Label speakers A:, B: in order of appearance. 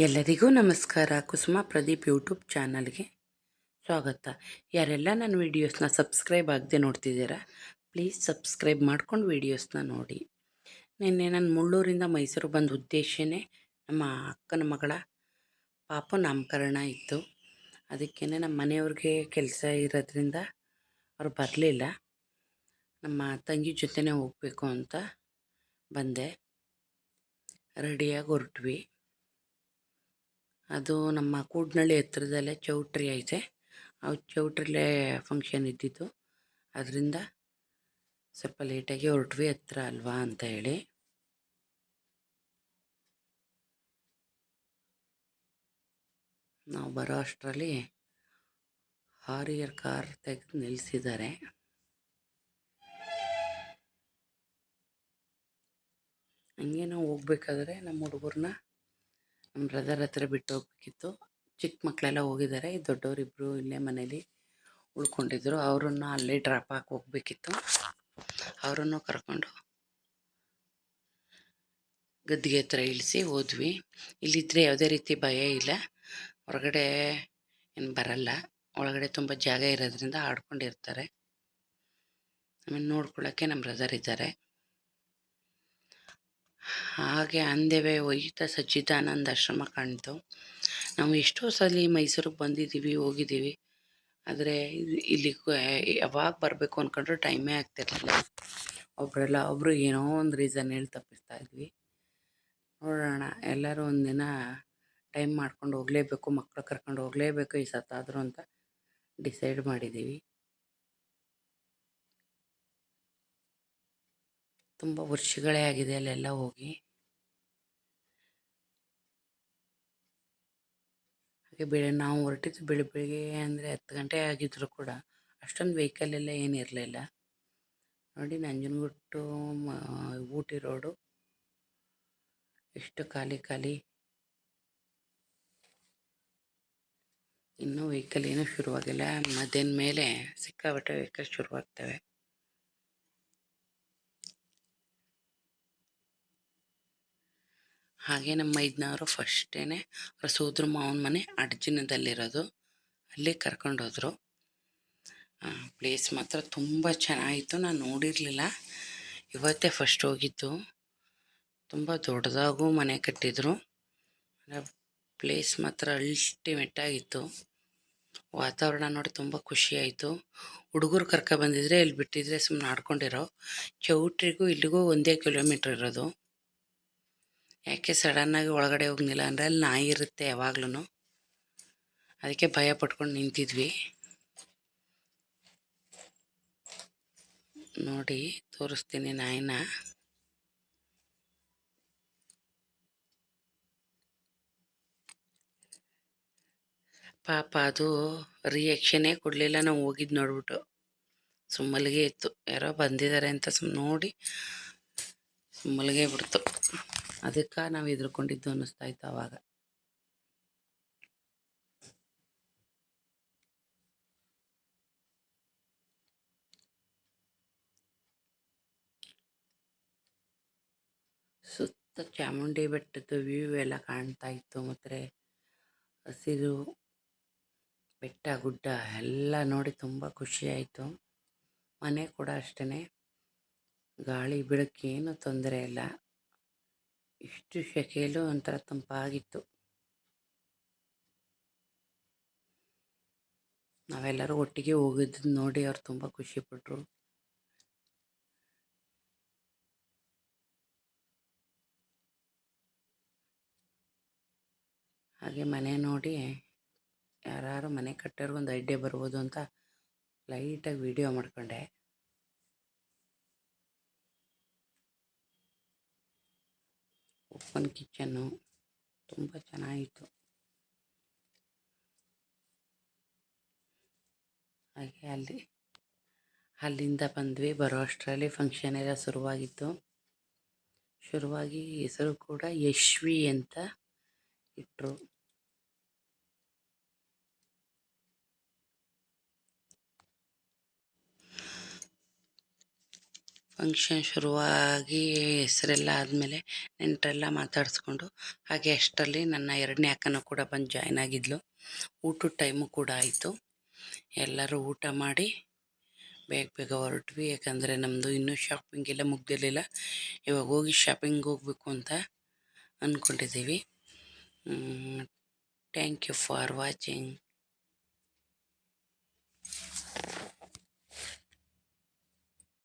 A: ಎಲ್ಲರಿಗೂ ನಮಸ್ಕಾರ. ಕುಸುಮ ಪ್ರದೀಪ್ ಯೂಟ್ಯೂಬ್ ಚಾನಲ್ಗೆ ಸ್ವಾಗತ. ಯಾರೆಲ್ಲ ನನ್ನ ವೀಡಿಯೋಸ್ನ ಸಬ್ಸ್ಕ್ರೈಬ್ ಆಗದೆ ನೋಡ್ತಿದ್ದೀರಾ, ಪ್ಲೀಸ್ ಸಬ್ಸ್ಕ್ರೈಬ್ ಮಾಡ್ಕೊಂಡು ವೀಡಿಯೋಸ್ನ ನೋಡಿ. ನಿನ್ನೆ ನಾನು ಮುಳ್ಳೂರಿಂದ ಮೈಸೂರು ಬಂದ ಉದ್ದೇಶನೇ ನಮ್ಮ ಅಕ್ಕನ ಮಗಳ ಪಾಪ ನಾಮಕರಣ ಇತ್ತು. ಅದಕ್ಕೇ ನಮ್ಮ ಮನೆಯವ್ರಿಗೆ ಕೆಲಸ ಇರೋದ್ರಿಂದ ಅವ್ರು ಬರಲಿಲ್ಲ. ನಮ್ಮ ತಂಗಿ ಜೊತೆನೇ ಹೋಗಬೇಕು ಅಂತ ಬಂದೆ. ರೆಡಿಯಾಗಿ ಹೊರಟ್ವಿ. ಅದು ನಮ್ಮ ಕೂಡ್ನಳ್ಳಿ ಹತ್ರದಲ್ಲೇ ಚೌಟ್ರಿ ಐತೆ. ಆ ಚೌಟ್ರಿಲೇ ಫಂಕ್ಷನ್ ಇದ್ದಿತ್ತು ಅದರಿಂದ ಸ್ವಲ್ಪ ಲೇಟಾಗಿ ಹೊರಟ್ವಿ ಹತ್ರ ಅಲ್ವಾ ಅಂತ ಹೇಳಿ. ನಾವು ಬರೋ ಅಷ್ಟರಲ್ಲಿ ಹಾರಿಯರ್ ಕಾರ್ ತೆಗೆದು ನಿಲ್ಲಿಸಿದ್ದಾರೆ ಹಂಗೆ ನಾವು ಹೋಗ್ಬೇಕಾದ್ರೆ ನಮ್ಮ ಹುಡುಗರನ್ನ ನಮ್ಮ ಬ್ರದರ್ ಹತ್ರ ಬಿಟ್ಟು ಹೋಗ್ಬೇಕಿತ್ತು ಚಿಕ್ಕ ಮಕ್ಕಳೆಲ್ಲ ಹೋಗಿದ್ದಾರೆ ದೊಡ್ಡವರಿಬ್ಬರು ಇಲ್ಲೇ ಮನೇಲಿ ಉಳ್ಕೊಂಡಿದ್ರು. ಅವರನ್ನು ಅಲ್ಲೇ ಡ್ರಾಪ್ ಹಾಕಿ ಹೋಗ್ಬೇಕಿತ್ತು. ಅವರನ್ನು ಕರ್ಕೊಂಡು ಗದ್ದಿಗೆ ಹತ್ರ ಇಳಿಸಿ ಹೋದ್ವಿ. ಇಲ್ಲಿದ್ದರೆ ಯಾವುದೇ ರೀತಿ ಭಯ ಇಲ್ಲ. ಹೊರಗಡೆ ಏನು ಬರಲ್ಲ. ಒಳಗಡೆ ತುಂಬ ಜಾಗ ಇರೋದ್ರಿಂದ ಆಡ್ಕೊಂಡಿರ್ತಾರೆ. ಆಮೇಲೆ ನೋಡ್ಕೊಳ್ಳೋಕ್ಕೆ ನಮ್ಮ ಬ್ರದರ್ ಇದ್ದಾರೆ. ಹಾಗೆ ಅಂದೇವೆ ಒಯ್ತ ಸಚ್ಚಿದಾನಂದ ಆಶ್ರಮ ಕಾಣ್ತು. ನಾವು ಎಷ್ಟೋ ಸಲ ಮೈಸೂರಿಗೆ ಬಂದಿದ್ದೀವಿ, ಹೋಗಿದ್ದೀವಿ. ಆದರೆ ಇಲ್ಲಿ ಯಾವಾಗ ಬರಬೇಕು ಅಂದ್ಕೊಂಡ್ರೆ ಟೈಮೇ ಆಗ್ತಿರಲಿಲ್ಲ. ಒಬ್ಬರೆಲ್ಲ ಒಬ್ಬರು ಏನೋ ಒಂದು ರೀಸನ್ ಹೇಳಿ ತಪ್ಪಿಸ್ತಾ ಇದ್ವಿ. ನೋಡೋಣ, ಎಲ್ಲರೂ ಒಂದಿನ ಟೈಮ್ ಮಾಡ್ಕೊಂಡು ಹೋಗಲೇಬೇಕು ಮಕ್ಕಳು ಕರ್ಕೊಂಡು ಹೋಗಲೇಬೇಕು, ಈ ಸತ್ತಾದರೂ ಅಂತ ಡಿಸೈಡ್ ಮಾಡಿದ್ದೀವಿ. ತುಂಬ ವರ್ಷಗಳೇ ಆಗಿದೆ ಅಲ್ಲೆಲ್ಲ ಹೋಗಿ. ಹಾಗೆ ಬೆಳೆ ನಾವು ಹೊರಟಿದ್ದು ಬೆಳಿ ಬೆಳಿಗ್ಗೆ ಅಂದರೆ ಹತ್ತು ಗಂಟೆ ಆಗಿದ್ರು ಕೂಡ ಅಷ್ಟೊಂದು ವೆಹಿಕಲ್ ಎಲ್ಲ ಏನಿರಲಿಲ್ಲ ನೋಡಿ ನಂಜನಗೂಟ್ಟು ಊಟಿ ರೋಡು ಎಷ್ಟು ಖಾಲಿ ಖಾಲಿ. ಇನ್ನೂ ವೆಹಿಕಲ್ ಏನೂ ಶುರುವಾಗಿಲ್ಲ. ಮಧ್ಯಾಹ್ನ ಮೇಲೆ ಸಿಕ್ಕಾಬಟ್ಟೆ ವೆಹಿಕಲ್ ಶುರುವಾಗ್ತವೆ. ಹಾಗೆ ನಮ್ಮ ಮೈದ್ನವರು ಫಸ್ಟೇ ಅವರ ಸೋದ್ರ ಮಾವನ ಮನೆ ಅಡ್ಜಿನದಲ್ಲಿರೋದು. ಅಲ್ಲಿ ಕರ್ಕೊಂಡೋದ್ರು. ಪ್ಲೇಸ್ ಮಾತ್ರ ತುಂಬ ಚೆನ್ನಾಗಿತ್ತು. ನಾನು ನೋಡಿರಲಿಲ್ಲ. ಇವತ್ತೇ ಫಸ್ಟ್ ಹೋಗಿದ್ದು. ತುಂಬ ದೊಡ್ಡದಾಗೂ ಮನೆ ಕಟ್ಟಿದ್ರು. ಪ್ಲೇಸ್ ಮಾತ್ರ ಅಲ್ಟಿಮೆಟ್ಟಾಗಿತ್ತು ವಾತಾವರಣ ನೋಡಿ ತುಂಬ ಖುಷಿಯಾಯಿತು. ಹುಡುಗರು ಕರ್ಕ ಬಂದಿದ್ರೆ, ಇಲ್ಲಿ ಬಿಟ್ಟಿದ್ರೆ ಸುಮ್ಮನೆ ಆಡ್ಕೊಂಡಿರೋ. ಚೌಟ್ರಿಗೂ ಇಲ್ಲಿಗೂ ಒಂದೇ ಕಿಲೋಮೀಟ್ರ್ ಇರೋದು. ಯಾಕೆ ಸಡನ್ನಾಗಿ ಒಳಗಡೆ ಹೋಗಲಿಲ್ಲ ಅಂದರೆ ಅಲ್ಲಿ ನಾಯಿ ಇರುತ್ತೆ ಯಾವಾಗ್ಲೂ ಅದಕ್ಕೆ ಭಯ ಪಟ್ಕೊಂಡು ನಿಂತಿದ್ವಿ. ನೋಡಿ, ತೋರಿಸ್ತೀನಿ ನಾಯಿನ. ಪಾಪ ಅದು ರಿಯಾಕ್ಷನೇ ಕೊಡಲಿಲ್ಲ, ನಾವು ಹೋಗಿದ್ದು ನೋಡ್ಬಿಟ್ಟು. ಸುಮ್ಮಲಿಗೆ ಇತ್ತು ಯಾರೋ ಬಂದಿದ್ದಾರೆ ಅಂತ ಸುಮ್ಮ ನೋಡಿ. ಸುಮ್ಮಲಿಗೆ ಬಿಡ್ತು. ಅದಕ್ಕೆ ನಾವು ಹೆದ್ರುಕೊಂಡಿದ್ದು ಅನ್ನಿಸ್ತಾ ಇತ್ತು ಅವಾಗ. ಸುತ್ತ ಚಾಮುಂಡಿ ಬೆಟ್ಟದ ವ್ಯೂ ಎಲ್ಲ ಕಾಣ್ತಾ ಇತ್ತು ಮತ್ತು ಹಸಿರು ಬೆಟ್ಟ, ಗುಡ್ಡ ಎಲ್ಲ ನೋಡಿ ತುಂಬ ಖುಷಿ ಆಯಿತು. ಮನೆ ಕೂಡ ಅಷ್ಟೇ ಗಾಳಿ ಬೆಳಕೇನು ತೊಂದರೆ ಇಲ್ಲ. ಇಷ್ಟು ಶೆಕೆಯಲ್ಲೂ ಒಂಥರ ತಂಪಾಗಿತ್ತು. ನಾವೆಲ್ಲರೂ ಒಟ್ಟಿಗೆ ಹೋಗಿದ್ದು ನೋಡಿ ಅವ್ರು ತುಂಬ ಖುಷಿಪಟ್ಟರು ಹಾಗೆ ಮನೆ ನೋಡಿ ಯಾರು ಮನೆ ಕಟ್ಟೋರ್ಗೊಂದು ಐಡಿಯಾ ಬರ್ಬೋದು ಅಂತ ಲೈಟಾಗಿ ವಿಡಿಯೋ ಮಾಡ್ಕೊಂಡೆ. ಓಪನ್ ಕಿಚನ್ನು ತುಂಬ ಚೆನ್ನಾಗಿತ್ತು. ಹಾಗೆ ಅಲ್ಲಿ, ಅಲ್ಲಿಂದ ಬಂದ್ವಿ, ಬರೋ ಅಷ್ಟರಲ್ಲಿ ಫಂಕ್ಷನ್ ಎಲ್ಲ ಶುರುವಾಗಿತ್ತು. ಶುರುವಾಗಿ ಹೆಸರು ಕೂಡ ಯಶ್ವಿ ಅಂತ ಇಟ್ಟರು ಫಂಕ್ಷನ್ ಶುರುವಾಗಿ ಹೆಸರೆಲ್ಲ ಆದಮೇಲೆ ನೆಂಟರೆಲ್ಲ ಮಾತಾಡಿಸ್ಕೊಂಡು, ಹಾಗೆ ಅಷ್ಟರಲ್ಲಿ ನನ್ನ ಎರಡನೇ ಅಕ್ಕನೂ ಕೂಡ ಬಂದು ಜಾಯ್ನ್ ಆಗಿದ್ಲು. ಊಟದ ಟೈಮು ಕೂಡ ಆಯಿತು. ಎಲ್ಲರೂ ಊಟ ಮಾಡಿ ಬೇಗ ಬೇಗ ಹೊರಟ್ವಿ. ಯಾಕಂದರೆ ನಮ್ಮದು ಇನ್ನೂ ಶಾಪಿಂಗ್ ಎಲ್ಲ ಮುಗ್ದಿರಲಿಲ್ಲ. ಇವಾಗ ಹೋಗಿ ಶಾಪಿಂಗ್ ಹೋಗಬೇಕು ಅಂತ ಅಂದ್ಕೊಂಡಿದ್ದೀವಿ ಥ್ಯಾಂಕ್ ಯು ಫಾರ್ ವಾಚಿಂಗ್